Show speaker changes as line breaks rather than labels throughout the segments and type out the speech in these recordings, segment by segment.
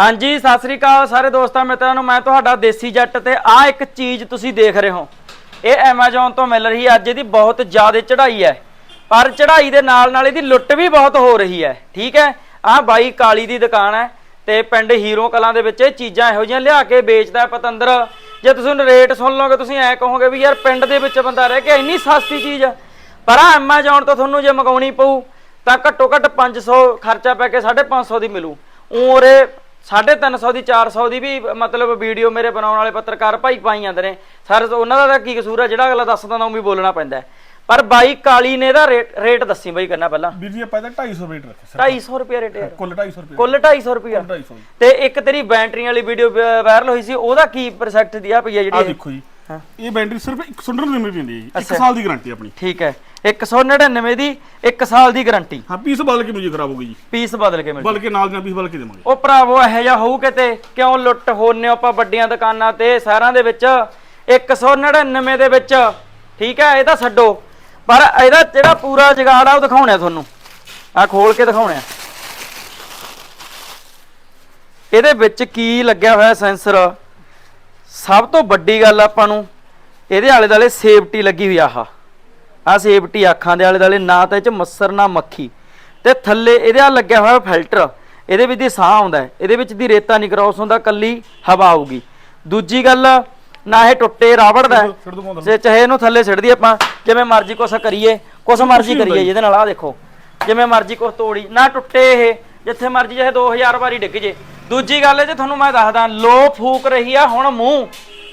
ਹਾਂਜੀ, ਸਤਿ ਸ੍ਰੀ ਅਕਾਲ ਸਾਰੇ ਦੋਸਤਾਂ ਮਿੱਤਰਾਂ ਨੂੰ। ਮੈਂ ਤੁਹਾਡਾ ਦੇਸੀ ਜੱਟ ਤੇ ਆ ਇੱਕ ਚੀਜ਼ ਤੁਸੀਂ ਦੇਖ ਰਹੇ ਹੋ। ਇਹ Amazon ਤੋਂ ਮਿਲ ਰਹੀ ਹੈ। ਅੱਜ ਇਹਦੀ ਬਹੁਤ ਜ਼ਿਆਦਾ ਚੜ੍ਹਾਈ ਹੈ। ਪਰ ਚੜ੍ਹਾਈ ਦੇ ਨਾਲ ਨਾਲ ਇਹਦੀ ਲੁੱਟ ਵੀ ਬਹੁਤ ਹੋ ਰਹੀ ਹੈ। ਠੀਕ ਹੈ? ਆਹ ਬਾਈ ਕਾਲੀ ਦੀ ਦੁਕਾਨ ਹੈ ਤੇ ਪਿੰਡ ਹੀਰੋ ਕਲਾਂ ਦੇ ਵਿੱਚ ਇਹ ਚੀਜ਼ਾਂ ਇਹੋ ਜਿਹੀਆਂ ਲਿਆ ਕੇ ਵੇਚਦਾ ਪਤੰਦਰ। ਜੇ ਤੁਸੀਂ ਉਹਨੂੰ ਰੇਟ ਸੁਣ ਲਓਗੇ, ਤੁਸੀਂ ਐ ਕਹੋਗੇ ਵੀ ਯਾਰ ਪਿੰਡ ਦੇ ਵਿੱਚ ਬੰਦਾ ਰਹਿ ਕੇ ਇੰਨੀ ਸਸਤੀ ਚੀਜ਼ ਆ ਪਰ ਆ Amazon ਤੋਂ ਤੁਹਾਨੂੰ ਜੇ ਮੰਗਾਉਣੀ ਪਊ, ਤਾਂ ਘੱਟੋ ਘੱਟ 500 ਖਰਚਾ ਪੈ ਕੇ 550 ਦੀ ਮਿਲੂ। ਉਰੇ 350 ਦੀ 400 ਦੀ ਵੀ ਮਤਲਬ ਵੀਡੀਓ ਮੇਰੇ ਬਣਾਉਣ ਵਾਲੇ ਪੱਤਰਕਾਰ ਭਾਈ ਪਾਈ ਜਾਂਦੇ ਨੇ। ਸਰ ਉਹਨਾਂ ਦਾ ਤਾਂ ਕੀ ਕਸੂਰ ਹੈ ਜਿਹੜਾ ਅਗਲਾ ਦੱਸਦਾ ਨਾ ਉਹ ਵੀ ਬੋਲਣਾ ਪੈਂਦਾ। ਪਰ ਬਾਈ ਕਾਲੀ ਨੇ ਇਹਦਾ ਰੇਟ ਦੱਸੀ ਬਾਈ ਕਰਨਾ ਪਹਿਲਾਂ।
ਵੀਰ ਜੀ ਆਪਾਂ ਇਹਦਾ 250 ਰੇਟ ਰੱਖਿਆ ਸਰ।
250 ਰੁਪਏ ਰੇਟ
ਕੁੱਲ 250 ਰੁਪਏ।
ਕੁੱਲ 250 ਰੁਪਏ।
250
ਤੇ ਇੱਕ ਤੇਰੀ ਬੈਟਰੀ ਵਾਲੀ ਵੀਡੀਓ ਵਾਇਰਲ ਹੋਈ ਸੀ ਉਹਦਾ ਕੀ ਪ੍ਰੋਜੈਕਟ ਦੀ ਆ ਪਈ ਆ
ਆ
ਜਿਹੜੀ ਇਹ?
ਦੇਖੋ ਜੀ।
ਹਾਂ।
ਇਹ ਬੈਟਰੀ ਸਿਰਫ 199 ਦੀ ਹੁੰਦੀ ਹੈ ਜੀ।
ਅੱਛਾ।
1 ਸਾਲ ਦੀ ਗਾਰੰਟੀ ਆਪਣੀ।
ਠੀਕ ਹੈ। 199 ਦੀ 1 ਸਾਲ ਦੀ ਗਾਰੰਟੀ।
ਹਾਂ ਪੀਸ ਬਦਲ ਕੇ ਮਿਲ ਖਰਾਬ ਹੋ ਗਈ ਜੀ।
ਪੀਸ ਬਦਲ ਕੇ ਮਿਲ
ਬਲਕਿ ਨਾਲ ਦੀਆਂ ਪੀਸ ਬਦਲ ਕੇ ਦੇਵਾਂਗੇ।
ਉਹ ਭਰਾਵੋ ਇਹੋ ਜਿਹਾ ਹੋਊ ਕਿਤੇ? ਕਿਉਂ ਲੁੱਟ ਹੋਣੇ ਆਪਾਂ ਵੱਡੀਆਂ ਦੁਕਾਨਾਂ ਤੇ ਸ਼ਹਿਰਾਂ ਦੇ ਵਿੱਚ? 199 ਦੇ ਵਿੱਚ। ਠੀਕ ਹੈ ਇਹ ਤਾਂ ਛੱਡੋ। ਪਰ ਇਹਦਾ ਜਿਹੜਾ ਪੂਰਾ ਜਗਾੜ ਆ ਉਹ ਦਿਖਾਉਣਾ ਤੁਹਾਨੂੰ। ਆ ਖੋਲ ਕੇ ਦਿਖਾਉਣਾ। ਇਹਦੇ ਵਿੱਚ ਕੀ ਲੱਗਿਆ ਹੋਇਆ ਸੈਂਸਰ? ਸਭ ਤੋਂ ਵੱਡੀ ਗੱਲ ਆਪਾਂ ਨੂੰ ਇਹਦੇ ਆਲੇ ਦੁਆਲੇ ਸੇਫਟੀ ਲੱਗੀ ਹੋਈ ਆਹ। ਆ ਸੇਫਟੀ ਅੱਖਾਂ ਦੇ ਆਲੇ ਦੁਆਲੇ ਨਾ ਤਾਂ ਇਹ ਚ ਮੱਸਰ ਨਾ ਮੱਖੀ। ਤੇ ਥੱਲੇ ਇਹਦੇ ਆ ਲੱਗਿਆ ਹੋਇਆ ਫਿਲਟਰ ਇਹਦੇ ਵਿੱਚ ਦੀ ਸਾਹ ਆਉਂਦਾ ਇਹਦੇ ਵਿੱਚ ਦੀ ਰੇਤਾ ਨਹੀਂ ਕ੍ਰਾਸ ਹੁੰਦਾ ਕੱਲੀ ਹਵਾ ਆਊਗੀ। ਦੂਜੀ ਗੱਲ ਨਾ ਇਹ ਟੁੱਟੇ ਰਾਵੜ ਦਾ
ਦੋ
ਜੇ ਚਾਹੇ ਇਹਨੂੰ ਥੱਲੇ ਛੱਡ ਦਈਏ ਆਪਾਂ ਜਿਵੇਂ ਮਰਜ਼ੀ ਕੁਛ ਕਰੀਏ ਕੁਛ ਮਰਜ਼ੀ ਕਰੀਏ
ਜੀ।
ਜਿਹਦੇ ਨਾਲ ਆ ਦੇਖੋ। ਜਿਵੇਂ ਮਰਜ਼ੀ ਕੁਛ ਤੋੜੀ ਨਾ ਟੁੱਟੇ ਇਹ ਜਿੱਥੇ ਮਰਜ਼ੀ ਚਾਹੇ 2000 ਵਾਰੀ ਡਿੱਗ ਜੇ। ਦੂਜੀ ਗੱਲ ਇਹ ਜੇ ਤੁਹਾਨੂੰ ਮੈਂ ਦੱਸਦਾ ਲੋ ਫੂਕ ਰਹੀ ਆ ਹੁਣ ਮੂੰਹ।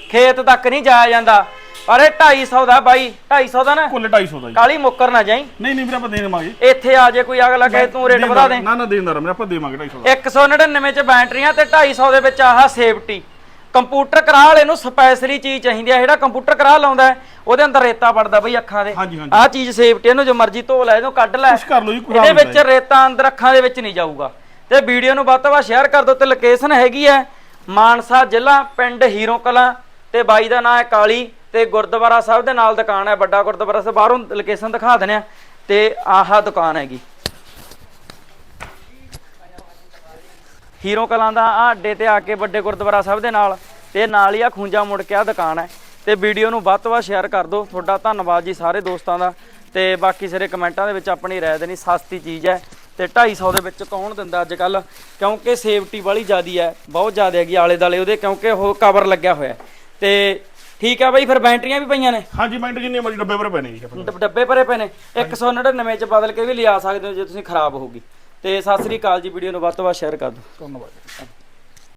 ਖੇਤ ਤੱਕ ਨਹੀਂ ਜਾਇਆ ਜਾਂਦਾ। ਪਰ ਇਹ 250 ਦਾ ਬਾਈ 250 ਦਾ ਨਾ?
ਕੁੱਲ 250 ਦਾ ਜੀ।
ਕਾਲੀ ਮੁੱਕਰ ਨਾ ਜਾਈ।
ਨਹੀਂ ਨਹੀਂ ਵੀਰ ਆਪਾਂ ਦੇ ਦੇਵਾਂਗੇ।
ਇੱਥੇ ਆ ਜੇ ਕੋਈ ਅਗਲਾ ਕਹੇ ਤੂੰ ਰੇਟ ਵਧਾ ਦੇ।
ਨਾ ਨਾ ਦੇਣਦਾਰ ਮੈਂ ਆਪਾਂ ਦੇਵਾਂਗੇ 250 ਦਾ।
199 ਚ ਬੈਟਰੀਆਂ ਤੇ 250 ਦੇ ਵਿੱਚ ਆਹ ਸੇਫਟੀ। ਕੰਪਿਊਟਰ ਕਰਾ ਵਾਲੇ ਨੂੰ ਸਪੈਸ਼ਲੀ ਚੀਜ਼ ਚਾਹੀਦੀ ਆ ਜਿਹੜਾ ਕੰਪਿਊਟਰ ਕਰਾ ਲਾਉਂਦਾ ਉਹਦੇ ਅੰਦਰ ਰੇਤਾ ਪੜਦਾ ਬਈ ਅੱਖਾਂ ਦੇ। ਆਹ ਚੀਜ਼ ਸੇਫਟੀ ਇਹਨੂੰ ਜੋ ਮਰਜ਼ੀ ਧੋ ਲੈ ਇਹਨੂੰ ਕੱਢ ਲੈ। ਇਹਦੇ
ਹੁੰਦਾ
ਵਿੱਚ ਰੇਤਾ ਅੰਦਰ ਅੱਖਾਂ ਦੇ ਵਿੱਚ ਨਹੀਂ ਜਾਊਗਾ। ਤੇ ਵੀਡੀਓ ਨੂੰ ਵੱਧ ਤੋਂ ਵੱਧ ਸ਼ੇਅਰ ਕਰ ਦਿਓ ਤੇ ਲੋਕੇਸ਼ਨ ਹੈਗੀ ਹੈ ਮਾਨਸਾ ਜ਼ਿਲ੍ਹਾ ਪਿੰਡ ਹੀਰੋ ਕਲਾਂ ਤੇ ਬਾਈ ਦਾ ਨਾਮ ਹੈ ਕਾਲੀ ਤੇ ਗੁਰਦੁਆਰਾ ਸਾਹਿਬ ਦੇ ਨਾਲ ਦੁਕਾਨ ਹੈ, ਵੱਡਾ ਗੁਰਦੁਆਰਾ ਸਾਹਿਬ। ਬਾਹਰੋਂ ਲੋਕੇਸ਼ਨ ਦਿਖਾ ਦਿੰਦੇ ਆ ਤੇ ਆਹ ਦੁਕਾਨ ਹੈਗੀ। ਹੀਰੋ ਕਲਾਂ ਦਾ ਆ ਅੱਡੇ ਤੇ ਆ ਕੇ ਵੱਡੇ ਗੁਰਦੁਆਰਾ ਸਾਹਿਬ ਦੇ ਨਾਲ ਤੇ ਨਾਲ ਹੀ ਆ ਖੂੰਜਾ ਮੁੜ ਕੇ ਆ ਦੁਕਾਨ ਹੈ ਤੇ ਵੀਡੀਓ ਨੂੰ ਵੱਧ ਤੋਂ ਵੱਧ ਸ਼ੇਅਰ ਕਰ ਦਿਓ। ਤੁਹਾਡਾ ਧੰਨਵਾਦ ਜੀ ਸਾਰੇ ਦੋਸਤਾਂ ਦਾ ਤੇ ਬਾਕੀ ਸਾਰੇ ਕਮੈਂਟਾਂ ਦੇ ਵਿੱਚ ਆਪਣੀ ਰਾਏ ਦੇਣੀ ਸਸਤੀ ਚੀਜ਼ ਹੈ। ਤੇ 250 ਦੇ ਵਿੱਚ ਕੌਣ ਦਿੰਦਾ ਅੱਜ ਕੱਲ ਕਿਉਂਕਿ ਸੇਫਟੀ ਵਾਲੀ ਜ਼ਿਆਦੀ ਹੈ ਬਹੁਤ ਜ਼ਿਆਦਾ ਹੈਗੀ ਆਲੇ ਦਾਲੇ ਉਹਦੇ ਕਿਉਂਕਿ ਉਹ ਕਵਰ ਲੱਗਿਆ ਹੋਇਆ। ਤੇ ਠੀਕ ਹੈ ਬਾਈ ਫਿਰ ਬੈਟਰੀਆਂ ਵੀ ਪਈਆਂ ਨੇ?
ਹਾਂਜੀ ਬੈਟਰੀ ਜਿੰਨੇ ਮਰਜ਼ੀ ਡੱਬੇ ਭਰੇ ਪਏ ਨੇ ਜੀ ਆਪਣੇ
ਡੱਬੇ ਭਰੇ ਪਏ ਨੇ। 199 ਚ ਬਦਲ ਕੇ ਵੀ ਲਿਆ ਸਕਦੇ ਹੋ ਜੇ ਤੁਸੀਂ ਖਰਾਬ ਹੋਊਗੀ। ਤੇ ਸਤਿ ਸ੍ਰੀ ਅਕਾਲ ਜੀ ਵੀਡੀਓ ਨੂੰ ਵੱਧ ਤੋਂ ਵੱਧ ਸ਼ੇਅਰ ਕਰ ਦਿਓ।
ਧੰਨਵਾਦ।